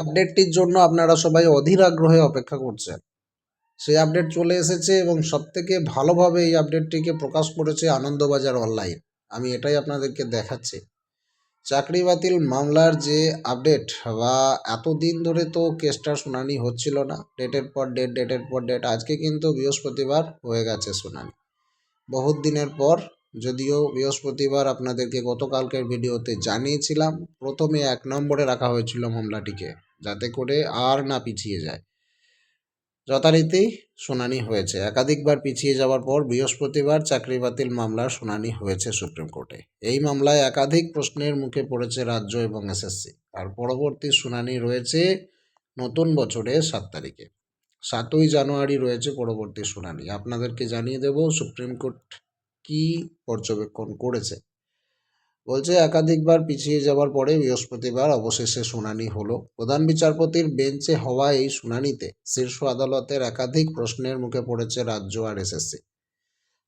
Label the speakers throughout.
Speaker 1: আপডেটটির জন্য আপনারা সবাই অধীর আগ্রহে অপেক্ষা করছেন। সেই আপডেট চলে এসেছে এবং সবথেকে ভালোভাবে এই আপডেটটিকে প্রকাশ করেছে আনন্দবাজার অনলাইন আমি এটাই আপনাদেরকে দেখাচ্ছি। চাকরি বাতিল মামলার যে আপডেট বা এতদিন ধরে তো কেসটার শুনানি হচ্ছিল না। ডেটের পর ডেট ডেটের পর ডেট আজকে কিন্তু বৃহস্পতিবার হয়ে গেছে শুনানি। বহুত দিনের পর যদিও বৃহস্পতিবার আপনাদেরকে গতকালকের ভিডিওতে জানিয়েছিলাম, প্রথমে এক নম্বরে রাখা হয়েছিল মামলাটিকে। যাতে করে আর না পিছিয়ে যায়। যথারীতি শুনানি হয়েছে। একাধিকবার পিছিয়ে যাওয়ার পর বৃহস্পতিবার চাকরি বাতিল মামলার শুনানি হয়েছে সুপ্রিম কোর্টে। এই মামলায় একাধিক প্রশ্নের মুখে পড়েছে রাজ্য এবং এসএসসি আর পরবর্তী শুনানি রয়েছে নতুন বছরের সাত তারিখে। সাতই জানুয়ারি রয়েছে পরবর্তী শুনানি। আপনাদেরকে জানিয়ে দেব সুপ্রিম কোর্ট কি পর্যবেক্ষণ করেছে। বলছে একাধিকবার পিছিয়ে যাওয়ার পরে বৃহস্পতিবার অবশেষে শুনানি হলো। প্রধান বিচারপতির বেঞ্চে হওয়া এই শুনানিতে শীর্ষ আদালতের একাধিক প্রশ্নের মুখে পড়েছে রাজ্য আর এসএসসি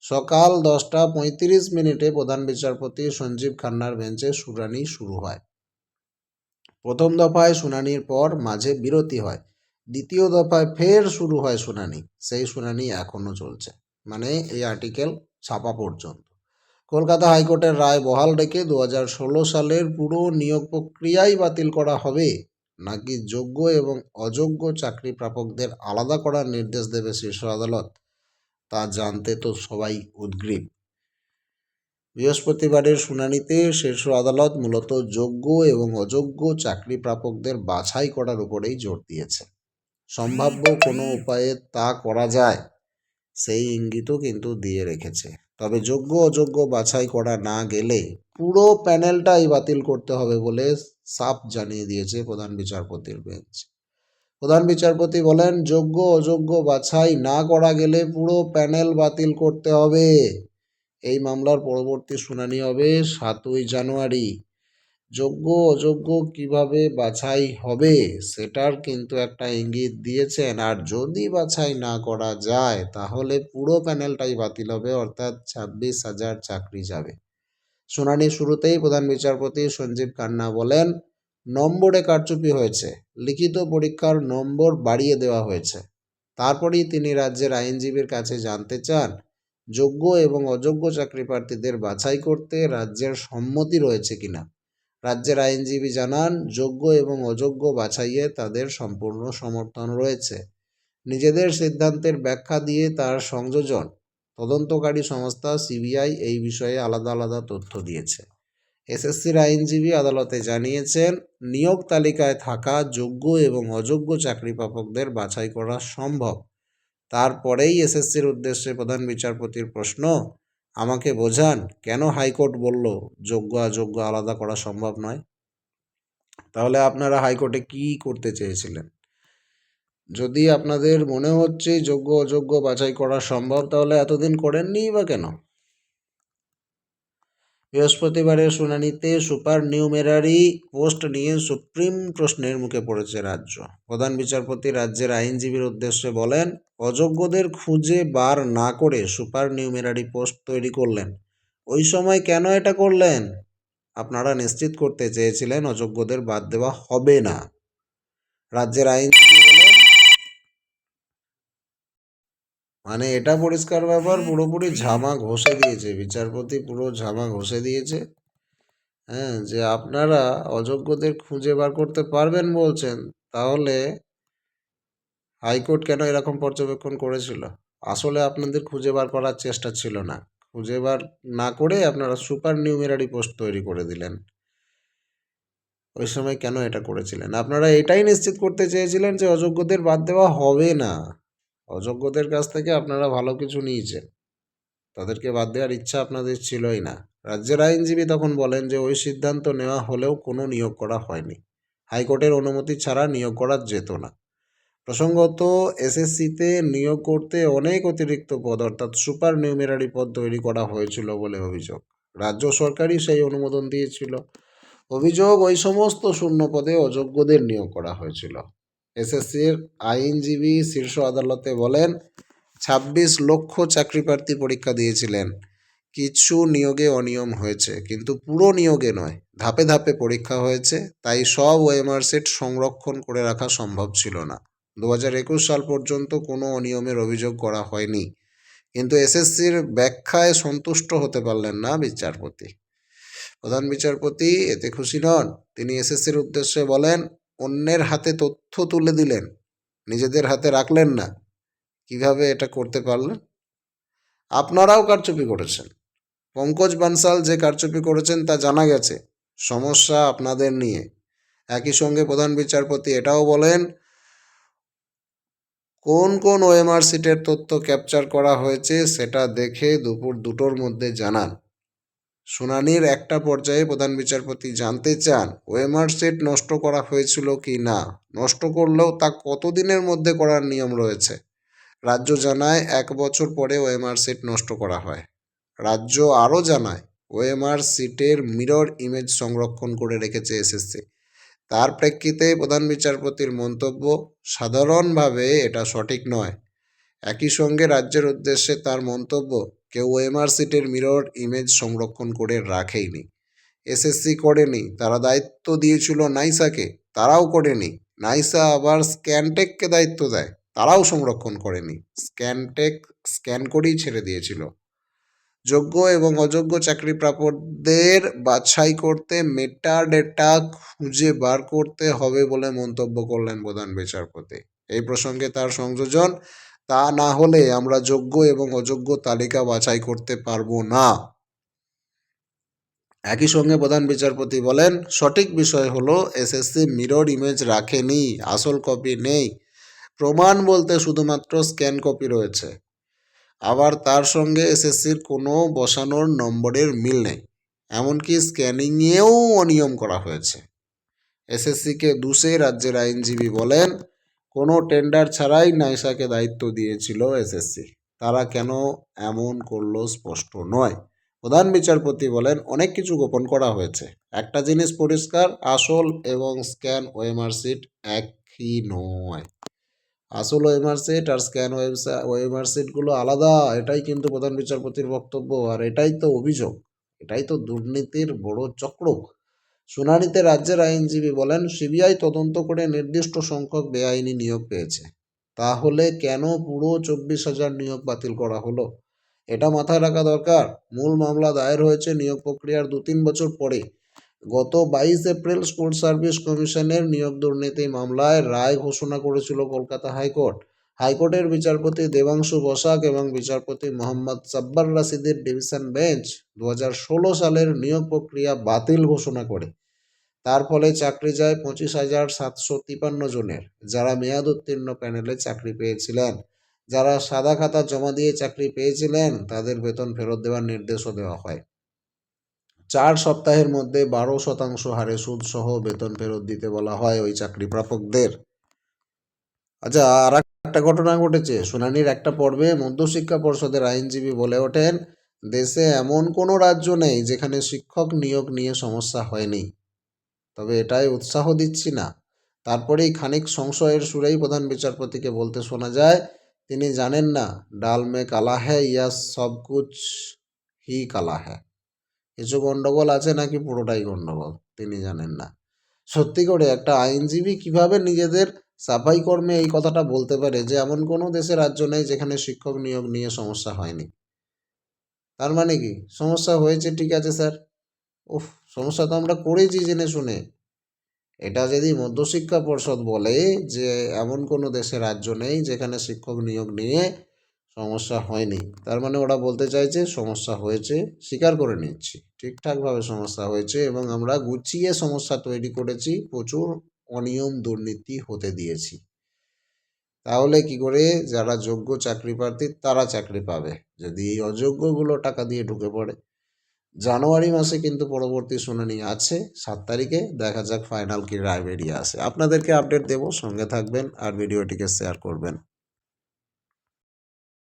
Speaker 1: সকাল দশটা পঁয়ত্রিশ মিনিটে প্রধান বিচারপতি সঞ্জীব খান্নার বেঞ্চে শুনানি শুরু হয়। প্রথম দফায় শুনানির পর মাঝে বিরতি হয়। দ্বিতীয় দফায় ফের শুরু হয় শুনানি। সেই শুনানি এখনও চলছে। মানে এই আর্টিকেল ছাপা পর্যন্ত। কলকাতা হাইকোর্টের রায় বহাল রেখে দু হাজার ষোলো সালের পুরো নিয়োগ প্রক্রিয়াই বাতিল করা হবে। নাকি যোগ্য এবং অযোগ্য চাকরি প্রাপকদের আলাদা করার নির্দেশ দেবে শীর্ষ আদালত? তা জানতে তো সবাই উদ্গ্রীব। বৃহস্পতিবারের শুনানিতে শীর্ষ আদালত মূলত যোগ্য এবং অযোগ্য চাকরি প্রাপকদের বাছাই করার উপরেই জোর দিয়েছে। সম্ভাব্য কোনো উপায়ে তা করা যায়, সেই ইঙ্গিতও কিন্তু দিয়ে রেখেছে। তবে যোগ্য অযোগ্য বাছাই করা না গেলে পুরো প্যানেলটাই বাতিল করতে হবে বলে সাফ জানিয়ে দিয়েছে প্রধান বিচারপতির বেঞ্চ। প্রধান বিচারপতি বলেন, যোগ্য অযোগ্য বাছাই না করা গেলে পুরো প্যানেল বাতিল করতে হবে। এই মামলার পরবর্তী শুনানি হবে সাতই জানুয়ারি। যোগ্য অযোগ্য কীভাবে বাছাই হবে সেটার কিন্তু একটা ইঙ্গিত দিয়েছেন। আর যদি বাছাই না করা যায়, তাহলে পুরো প্যানেলটাই বাতিল হবে, অর্থাৎ ছাব্বিশ হাজার চাকরি যাবে। শুনানি শুরুতেই প্রধান বিচারপতি সঞ্জীব কান্না বলেন, নম্বরে কারচুপি হয়েছে, লিখিত পরীক্ষার নম্বর বাড়িয়ে দেওয়া হয়েছে। তারপরেই তিনি রাজ্যের আইনজীবীর কাছে জানতে চান, যোগ্য এবং অযোগ্য চাকরি প্রার্থীদের বাছাই করতে রাজ্যের সম্মতি রয়েছে কিনা। রাজ্যের আইনজীবী জানান, যোগ্য এবং অযোগ্য বাছাইয়ে তাদের সম্পূর্ণ সমর্থন রয়েছে। নিজেদের সিদ্ধান্তের ব্যাখ্যা দিয়ে তার সংযোজন। তদন্তকারী সংস্থা সিবিআই এই বিষয়ে আলাদা আলাদা তথ্য দিয়েছে। এসএসসির আইনজীবী আদালতে জানিয়েছেন, নিয়োগ তালিকায় থাকা যোগ্য এবং অযোগ্য চাকরি প্রাপকদের বাছাই করা সম্ভব। তারপরেই এসএসসির উদ্দেশ্যে প্রধান বিচারপতির প্রশ্ন আমাকে বোঝান কেন হাইকোর্ট বলল যোগ্য অযোগ্য আলাদা করা সম্ভব নয়? তাহলে আপনারা হাইকোর্টে কি করতে চেয়েছিলেন? যদি আপনাদের মনে হচ্ছে যোগ্য অযোগ্য বাছাই করা সম্ভব, তাহলে এতদিন করেননি বা কেন? বৃহস্পতিবারের শুনানিতে সুপার নিউমেরারি পোস্ট নিয়ে সুপ্রিম প্রশ্নের মুখে পড়েছে রাজ্য। প্রধান বিচারপতি রাজ্যের আইনজীবীর উদ্দেশ্যে বলেন, অযোগ্যদের খুঁজে বার না করে সুপার নিউমেরারি পোস্ট তৈরি করলেন। ওই সময় কেন এটা করলেন? আপনারা নিশ্চিত করতে চেয়েছিলেন, অযোগ্যদের বাদ দেওয়া হবে না। রাজ্যের আইনজীবী বলেন মানে এটা পরিষ্কার ব্যাপার পুরোপুরি ঝামা ঘষে দিয়েছে। বিচারপতি পুরো ঝামা ঘষে দিয়েছে। হ্যাঁ যে আপনারা অযোগ্যদের খুঁজে বার করতে পারবেন বলছেন তাহলে হাইকোর্ট কেন এরকম পর্যবেক্ষণ করেছিল? আসলে আপনাদের খুঁজে বার করার চেষ্টা ছিল না। খুঁজে বার না করে আপনারা সুপার নিউমেরারি পোস্ট তৈরি করে দিলেন। ওই সময় কেন এটা করেছিলেন? আপনারা এটাই নিশ্চিত করতে চেয়েছিলেন যে অযোগ্যদের বাদ দেওয়া হবে না। অযোগ্যদের কাছ থেকে আপনারা ভালো কিছু নিয়েছেন। তাদেরকে বাদ দেওয়ার ইচ্ছা আপনাদের ছিলই না। রাজ্যের আইনজীবী তখন বলেন যে, ওই সিদ্ধান্ত নেওয়া হলেও কোনো নিয়োগ করা হয়নি। হাইকোর্টের অনুমতি ছাড়া নিয়োগ করা যেত না। প্রসঙ্গত, এসএসসিতে নিয়োগ করতে অনেক অতিরিক্ত পদ, অর্থাৎ সুপার নিউমেরারি পদ তৈরি করা হয়েছিল বলে অভিযোগ। রাজ্য সরকারই সেই অনুমোদন দিয়েছিল। অভিযোগ ওই সমস্ত শূন্য পদে অযোগ্যদের নিয়োগ করা হয়েছিল। এসএসসির আইনজীবী শীর্ষ আদালতে বলেন, ছাব্বিশ লক্ষ চাকরি প্রার্থী পরীক্ষা দিয়েছিলেন। কিছু নিয়োগে অনিয়ম হয়েছে, কিন্তু পুরো নিয়োগে নয়, ধাপে ধাপে পরীক্ষা হয়েছে, তাই সব ওএমআর সেট সংরক্ষণ করে রাখা সম্ভব ছিল না। দু হাজার একুশ সাল পর্যন্ত কোনো অনিয়মের অভিযোগ করা হয়নি, কিন্তু এসএসসির ব্যাখ্যায় সন্তুষ্ট হতে পারলেন না বিচারপতি। প্রধান বিচারপতি এতে খুশি নন। তিনি এসএসসির উদ্দেশ্যে বলেন অন্যের হাতে তথ্য তুলে দিলেন। নিজেদের হাতে রাখলেন না। কীভাবে এটা করতে পারলেন? আপনারাও কারচুপি করেছেন। পঙ্কজ বানসাল যে কারচুপি করেছেন তা জানা গেছে। সমস্যা আপনাদের নিয়ে। একই সঙ্গে প্রধান বিচারপতি এটাও বলেন, কোন কোন ওএমআর সিটের তথ্য ক্যাপচার করা হয়েছে সেটা দেখে দুপুর দুটোর মধ্যে জানান। শুনানির একটা পর্যায়ে প্রধান বিচারপতি জানতে চান ওএমআর সিট নষ্ট করা হয়েছিল কি না? নষ্ট করলেও তা কতদিনের মধ্যে করার নিয়ম রয়েছে? রাজ্য জানায় এক বছর পরে ওএমআর সিট নষ্ট করা হয়। রাজ্য আরও জানায় ওএমআর সিটের মিরর ইমেজ সংরক্ষণ করে রেখেছে এসএসসি। তার প্রেক্ষিতে প্রধান বিচারপতির মন্তব্য, সাধারণভাবে এটা সঠিক নয়। একই সঙ্গে রাজ্যের উদ্দেশ্যে তার মন্তব্য কেউ ওএমআর সিটের মিরর ইমেজ সংরক্ষণ করে রাখেইনি। এসএসসি করেনি, তারা দায়িত্ব দিয়েছিল নাইসাকে, তারাও করেনি। নাইসা আবার স্ক্যানটেককে দায়িত্ব দেয়, তারাও সংরক্ষণ করেনি। স্ক্যানটেক স্ক্যান করেই ছেড়ে দিয়েছিল। যোগ্য এবং অযোগ্য চাকরি প্রাপকদের বাছাই করতে মেটা ডেটা খুঁজে বার করতে হবে বলে মন্তব্য করলেন প্রধান বিচারপতি। এই প্রসঙ্গে তার সংযোজন তা না হলে আমরা যোগ্য এবং অযোগ্য তালিকা বাছাই করতে পারব না। একই সঙ্গে প্রধান বিচারপতি বলেন, সঠিক বিষয় হলো এসএসসি মিরর ইমেজ রাখেনি, আসল কপি নেই। প্রমাণ বলতে শুধুমাত্র স্ক্যান কপি রয়েছে। আবার তার সঙ্গে এসএসসির কোনো বসানোর নম্বরের মিল নেই। এমনকি স্ক্যানিংয়েও অনিয়ম করা হয়েছে। এসএসসিকে দুষে রাজ্যের আইনজীবী বলেন কোনো টেন্ডার ছাড়াই নাইসাকে দায়িত্ব দিয়েছিল এসএসসি তারা কেন এমন করল স্পষ্ট নয়। প্রধান বিচারপতি বলেন, অনেক কিছু গোপন করা হয়েছে। একটা জিনিস পরিষ্কার, আসল এবং স্ক্যান ওএমআর সিট একই নয়। আসল ওয়েমার সিট আর স্ক্যান ওয়েমার সিটগুলো আলাদা। এটাই কিন্তু প্রধান বিচারপতির বক্তব্য। আর এটাই তো অভিযোগ। এটাই তো দুর্নীতির বড় চক্র শুনানিতে রাজ্যের আইনজীবী বলেন, সিবিআই তদন্ত করে নির্দিষ্ট সংখ্যক বেআইনি নিয়োগ পেয়েছে। তাহলে কেন পুরো চব্বিশ হাজার নিয়োগ বাতিল করা হলো? এটা মাথায় রাখা দরকার। মূল মামলা দায়ের হয়েছে নিয়োগ প্রক্রিয়ার দু তিন বছর পরে গত বাইশ এপ্রিল স্কুল সার্ভিস কমিশনের নিয়োগ দুর্নীতি মামলায় রায় ঘোষণা করেছিল কলকাতা হাইকোর্ট। হাইকোর্টের বিচারপতি দেবাংশু বসাক এবং বিচারপতি মোহাম্মদ সাব্বার রাশিদের ডিভিশন বেঞ্চ দু হাজার ষোলো সালের নিয়োগ প্রক্রিয়া বাতিল ঘোষণা করে। তার ফলে চাকরি যায় পঁচিশ হাজার সাতশো তিপান্ন জনের, যারা মেয়াদ উত্তীর্ণ প্যানেলে চাকরি পেয়েছিলেন। যারা সাদা খাতা জমা দিয়ে চাকরি পেয়েছিলেন, তাদের বেতন ফেরত দেওয়ার নির্দেশও দেওয়া হয়। চার সপ্তাহের মধ্যে বারো শতাংশ হারে সুদ সহ বেতন ফেরত দিতে বলা হয় ওই চাকরি প্রাপকদের। আচ্ছা আর একটা ঘটনা ঘটেছে। শুনানির একটা পর্বে মধ্যশিক্ষা পর্ষদের আইনজীবী বলে ওঠেন, দেশে এমন কোনো রাজ্য নেই যেখানে শিক্ষক নিয়োগ নিয়ে সমস্যা হয়নি। তবে এটাই উৎসাহ দিচ্ছি না। তারপরেই খানিক সংশয়ের সুরেই প্রধান বিচারপতিকে বলতে শোনা যায়, তিনি জানেন না, ডাল মে কালা হ্যাঁ ইয়া সব কুছ হি কালা হ্যাঁ। কিছু গণ্ডগোল আছে নাকি পুরোটাই গণ্ডগোল? তিনি জানেন না। সত্যি করে একটা আইনজীবী কীভাবে নিজেদের সাফাই কর্মে এই কথাটা বলতে পারে যে এমন কোনো দেশে রাজ্য নেই যেখানে শিক্ষক নিয়োগ নিয়ে সমস্যা হয়নি? তার মানে কি? সমস্যা হয়েছে, ঠিক আছে, স্যার? উফ, সমস্যা তো আমরা করেছি জেনে শুনে। এটা যদি মধ্যশিক্ষা পর্ষদ বলে যে এমন কোনো দেশে রাজ্য নেই যেখানে শিক্ষক নিয়োগ নিয়ে সমস্যা হয়নি, তার মানে ওরা বলতে চাইছে সমস্যা হয়েছে, স্বীকার করে নিচ্ছি। ঠিকঠাকভাবে সমস্যা হয়েছে এবং আমরা গুছিয়ে সমস্যা তৈরি করেছি, প্রচুর অনিয়ম দুর্নীতি হতে দিয়েছি। তাহলে কি করে যারা যোগ্য চাকরি প্রার্থী তারা চাকরি পাবে, যদি এই অযোগ্যগুলো টাকা দিয়ে ঢুকে পড়ে। জানুয়ারি মাসে কিন্তু পরবর্তী শুনানি আছে, সাত তারিখে। দেখা যাক ফাইনাল কি রায় বেরিয়ে আসে। আপনাদেরকে আপডেট দেব, সঙ্গে থাকবেন আর ভিডিওটিকে শেয়ার করবেন।